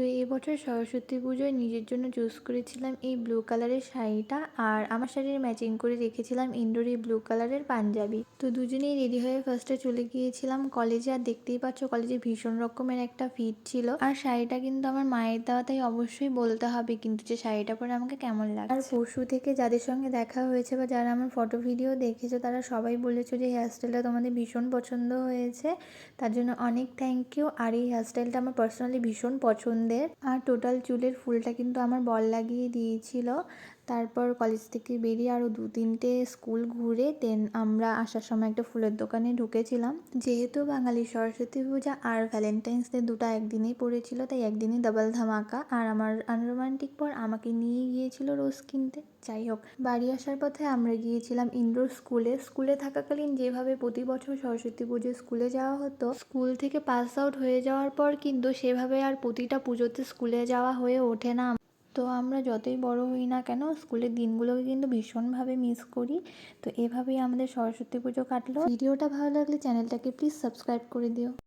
তো এবছর সরস্বতী পুজোয় নিজের জন্য চুজ করেছিলাম এই ব্লু কালারের শাড়িটা আর আমার শাড়ির ম্যাচিং করে রেখেছিলাম ইন্ডোর এই ব্লু কালারের পাঞ্জাবি। তো দুজনেই রেডি হয়ে ফার্স্টে চলে গিয়েছিলাম কলেজে আর দেখতেই পাচ্ছ কলেজে ভীষণ রকমের একটা ফিট ছিল। আর শাড়িটা কিন্তু আমার মায়ের দেওয়া, তাই অবশ্যই বলতে হবে কিন্তু যে শাড়িটা পরে আমাকে কেমন লাগে আর পরশু থেকে যাদের সঙ্গে দেখা হয়েছে বা যারা আমার ফটো ভিডিও দেখেছ, তারা সবাই বলেছ যে হেয়ারস্টাইলটা তোমাদের ভীষণ পছন্দ হয়েছে। তার জন্য অনেক থ্যাংক ইউ আর এই হেয়ারস্টাইলটা আমার পার্সোনালি ভীষণ পছন্দের আর টোটাল চুলের ফুলটা কিন্তু আমার বল লাগিয়ে দিয়েছিল। তারপর কলেজ থেকে বেরিয়ে আরও দু তিনটে স্কুল ঘুরে দেন আমরা আসার সময় একটা ফুলের দোকানে ঢুকেছিলাম। যেহেতু বাঙালি সরস্বতী পূজা আর ভ্যালেন্টাইন্স ডে দুটো একদিনেই পড়েছিল, তাই একদিনই ডাবল ধামাকা। আর আমার আনরোমান্টিক পর আমাকে নিয়ে গিয়েছিল রোজ কিনতে। যাই হোক, বাড়ি আসার পথে আমরা গিয়েছিলাম ইনডোর স্কুলে স্কুলে থাকাকালীন যেভাবে প্রতি বছর সরস্বতী পুজো স্কুলে যাওয়া হতো স্কুল থেকে পাস আউট হয়ে যাওয়ার পর কিন্তু সেভাবে আর প্রতিটা পুজোতে স্কুলে যাওয়া হয়ে ওঠে না। তো আমরা যতই বড় হই না কেন, স্কুলের দিনগুলোকে কিন্তু ভীষণভাবে মিস করি। তো এভাবেই আমাদের সরস্বতী পুজো কাটলো। ভিডিওটা ভালো লাগলে চ্যানেলটাকে প্লিজ সাবস্ক্রাইব করে দিও।